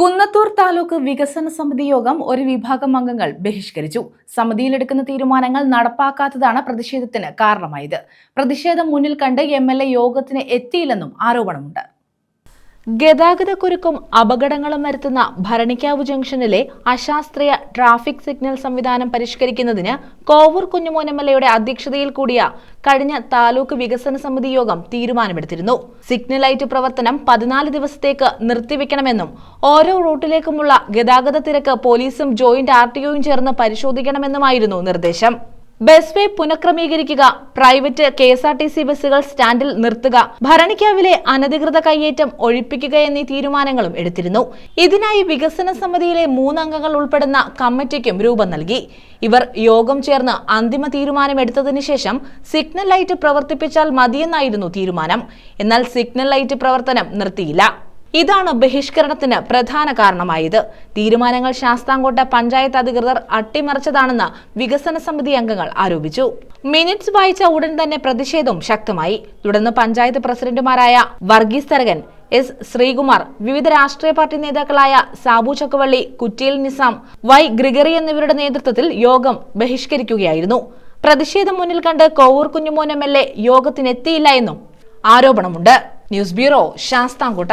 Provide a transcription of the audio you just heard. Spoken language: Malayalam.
കുന്നത്തൂർ താലൂക്ക് വികസന സമിതി യോഗം ഒരു വിഭാഗം അംഗങ്ങൾ ബഹിഷ്കരിച്ചു. സമിതിയിലെടുക്കുന്ന തീരുമാനങ്ങൾ നടപ്പാക്കാത്തതാണ് പ്രതിഷേധത്തിന് കാരണമായത്. പ്രതിഷേധം മുന്നിൽ കണ്ട് എം യോഗത്തിന് എത്തിയില്ലെന്നും ആരോപണമുണ്ട്. ഗതാഗതക്കുരുക്കും അപകടങ്ങളും വരുത്തുന്ന ഭരണിക്കാവ് ജംഗ്ഷനിലെ അശാസ്ത്രീയ ട്രാഫിക് സിഗ്നൽ സംവിധാനം പരിഷ്കരിക്കുന്നതിന് കോവൂർ കുഞ്ഞുമോൻ അധ്യക്ഷതയിൽ കൂടിയ കഴിഞ്ഞ താലൂക്ക് വികസന സമിതി യോഗം തീരുമാനമെടുത്തിരുന്നു. സിഗ്നൽ ലൈറ്റ് പ്രവർത്തനം പതിനാല് ദിവസത്തേക്ക് നിർത്തിവെക്കണമെന്നും ഓരോ റൂട്ടിലേക്കുമുള്ള ഗതാഗത തിരക്ക് പോലീസും ജോയിന്റ് ആർ ചേർന്ന് പരിശോധിക്കണമെന്നുമായിരുന്നു നിർദ്ദേശം. Bus bay പുനഃക്രമീകരിക്കുക. Private K S R T C ബസ്സുകൾ സ്റ്റാൻഡിൽ നിർത്തുക. ഭരണിക്കാവിലെ അനധികൃത കയ്യേറ്റം ഒഴിപ്പിക്കുക എന്നീ തീരുമാനങ്ങളും എടുത്തിരുന്നു. ഇതിനായി വികസന സമിതിയിലെ മൂന്നംഗങ്ങൾ ഉൾപ്പെടുന്ന കമ്മിറ്റിക്കും രൂപം നൽകി. ഇവർ യോഗം ചേർന്ന് അന്തിമ തീരുമാനമെടുത്തതിനു ശേഷം സിഗ്നൽ ലൈറ്റ് പ്രവർത്തിപ്പിച്ചാൽ മതിയെന്നായിരുന്നു തീരുമാനം. എന്നാൽ സിഗ്നൽ ലൈറ്റ് പ്രവർത്തനം നിർത്തിയില്ല. ഇതാണ് ബഹിഷ്കരണത്തിന് പ്രധാന കാരണമായത്. തീരുമാനങ്ങൾ ശാസ്താംകോട്ട പഞ്ചായത്ത് അധികൃതർ അട്ടിമറിച്ചതാണെന്ന് വികസന സമിതി അംഗങ്ങൾ ആരോപിച്ചു. മിനിറ്റ്സ് വായിച്ച ഉടൻ തന്നെ പ്രതിഷേധവും ശക്തമായി. തുടർന്ന് പഞ്ചായത്ത് പ്രസിഡന്റുമാരായ വർഗീസ് തരകൻ എസ് ശ്രീകുമാർ വിവിധ രാഷ്ട്രീയ പാർട്ടി നേതാക്കളായ സാബു ചക്കുവള്ളി കുറ്റിയിൽ നിസാം വൈ ഗ്രിഗറി എന്നിവരുടെ നേതൃത്വത്തിൽ യോഗം ബഹിഷ്കരിക്കുകയായിരുന്നു. പ്രതിഷേധം മുന്നിൽ കണ്ട് Kovoor Kunjumon M L A യോഗത്തിനെത്തിയില്ല എന്നും ആരോപണമുണ്ട്. News bureau Sasthamkotta.